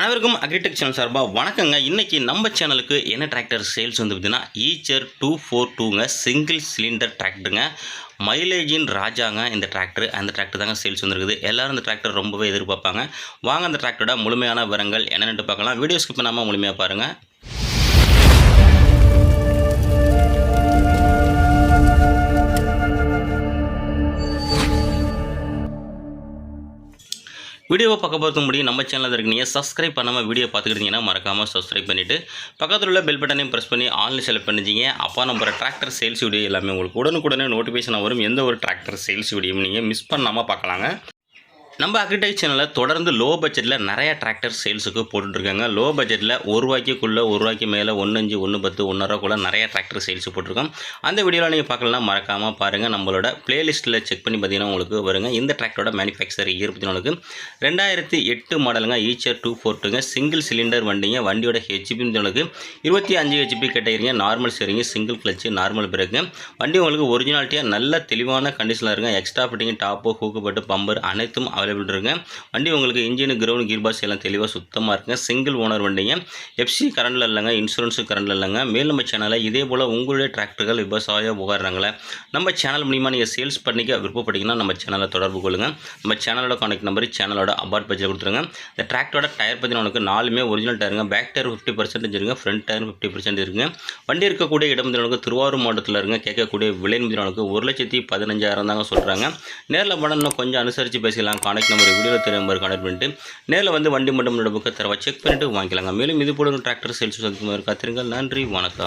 அனைவருக்கும் agritech channel சார்பாக வணக்கங்க. இன்றைக்கி நம்ம சேனலுக்கு என்ன டிராக்டர் சேல்ஸ் வந்து பார்த்தீங்கன்னா ஈச்சர் டூ ஃபோர் டூங்க சிங்கிள் சிலிண்டர் டிராக்டருங்க மைலேஜின் ராஜாங்க இந்த டிராக்டர் அந்த டிராக்டர் தாங்க சேல்ஸ் வந்துருக்குது. எல்லோரும் இந்த டிராக்டர் ரொம்பவே எதிர்பார்ப்பாங்க. வாங்க அந்த டிராக்டரோட முழுமையான விவரங்கள் என்னென்னு பார்க்கலாம். வீடியோ ஸ்கிப் பண்ணாமல் முழுமையாக பாருங்கள் வீடியோவை பார்க்க பார்த்து முடியும் நம்ம சேனலில் இருக்கீங்க. சப்ஸ்கிரைப் பண்ணாமல் வீடியோ பார்த்துக்கிட்டீங்கன்னா மறக்காமல் சப்ஸ்கிரைப் பண்ணிவிட்டு பக்கத்தில் உள்ள பெல் பட்டனையும் ப்ரெஸ் பண்ணி ஆன்லைன் செலக்ட் பண்ணிச்சிங்க அப்போ நம்ம டிராக்டர் சேல்ஸ் வீடியோ எல்லாமே உங்களுக்கு உடனுக்குடனே நோட்டிஃபிகேஷன் வரும். எந்த ஒரு டிராக்டர் சேல்ஸ் வீடியோவும் நீங்கள் மிஸ் பண்ணாமல் பார்க்கலாங்க. நம்ம அக்ரிடெக் சேனலில் தொடர்ந்து லோ பட்ஜெட்டில் நிறைய டிராக்டர் சேல்ஸுக்கு போட்டுட்ருக்காங்க லோ பட்ஜெட்டில் ஒரு ரூபாய்க்குள்ளே ஒரு ரூபாய்க்கு மேலே ஒன்று அஞ்சு ஒன்று பத்து ஒன்றரைக்குள்ளே நிறைய டிராக்டர் சேல்ஸ் போட்டிருக்கோம். அந்த வீடியோவில் நீங்கள் பார்க்கலாம். மறக்காமல் பாருங்கள் நம்மளோட பிளேலிஸ்ட்டில் செக் பண்ணி பார்த்தீங்கன்னா உங்களுக்கு வருங்க. இந்த டிராக்டரோட மேனுஃபேக்சர் இருபத்தி நாலுக்கு. ரெண்டாயிரத்தி எட்டு மாடலுங்க ஈச்சர் டூ ஃபோர்ட்டுங்க சிங்கிள் சிலிண்டர் வண்டிங்க வண்டியோட ஹெச்பின்னு உங்களுக்கு இருபத்தி அஞ்சு ஹெச்பி கேட்டகரிங்க நார்மல் சரிங்க சிங்கிள் கிளச்சு நார்மல் பிரேக்கு வண்டி உங்களுக்கு ஒரிஜினாலிட்டியாக நல்ல தெளிவான கண்டிஷனில் இருங்க எக்ஸ்ட்ரா ஃபிட்டிங் டாப்பு ஹூக்குப்பட்டு பம்பர் அனைத்தும் அவைலபிள் இருக்குங்க வண்டி உங்களுக்கு இன்ஜின் கிரவுண்ட் கீர் பாஸ் எல்லாம் தெளிவாக சுத்தமாக இருக்குங்க. சிங்கிள் ஓனர் வண்டிங்க. எஃப்சி கரண்டில் இல்லைங்க. இன்சூரன்ஸு கரண்டில் இல்லைங்க. மேல் நம்ம சேனலில் இதே போல் உங்களுடைய டிராக்டர்கள் விவசாய உபகரணங்களை நம்ம சேனல் மூலிமா நீங்கள் சேல்ஸ் பண்ணிக்க விருப்பப்பட்டீங்கன்னா நம்ம சேனலை தொடர்பு கொள்ளுங்கள் நம்ம சேனலோட கான்டெக்ட் நம்பர் சேனலோட அபார்ட் பட்ஜெட் கொடுத்துருங்க. இந்த டிராக்டரோட டயர் பற்றி உனக்கு நாலுமே ஒரிஜினல் டயருங்க பேக் டயர் ஃபிஃப்டி பர்சன்டேஜ் இருக்குங்க ஃப்ரண்ட் டயர் ஃபிஃப்டி பர்சன்ட் இருக்குங்க வண்டி இருக்கக்கூடிய இடம் உங்களுக்கு திருவாரூர் மாவட்டத்தில் இருங்க. கேட்கக்கூடிய விலை மதிப்பு ஒரு லட்சத்தி பதினஞ்சாயிரம் தாங்க சொல்கிறாங்க நேரில் படம் இன்னும் கொஞ்சம் அனுசரித்து பேசிக்கலாம். கான்டாக்ட் நம்பர் வீடியோ தெரிய நம்பர் கான்டாக்ட் பண்ணிட்டு. நேரில் வந்து வண்டி மட்டும் புக்கை தரவா செக் பண்ணிட்டு வாங்கிக்கலாங்க. மேலும் இது போல டிராக்டர் சேல்ஸ் காத்திருங்கள் நன்றி வணக்கம்.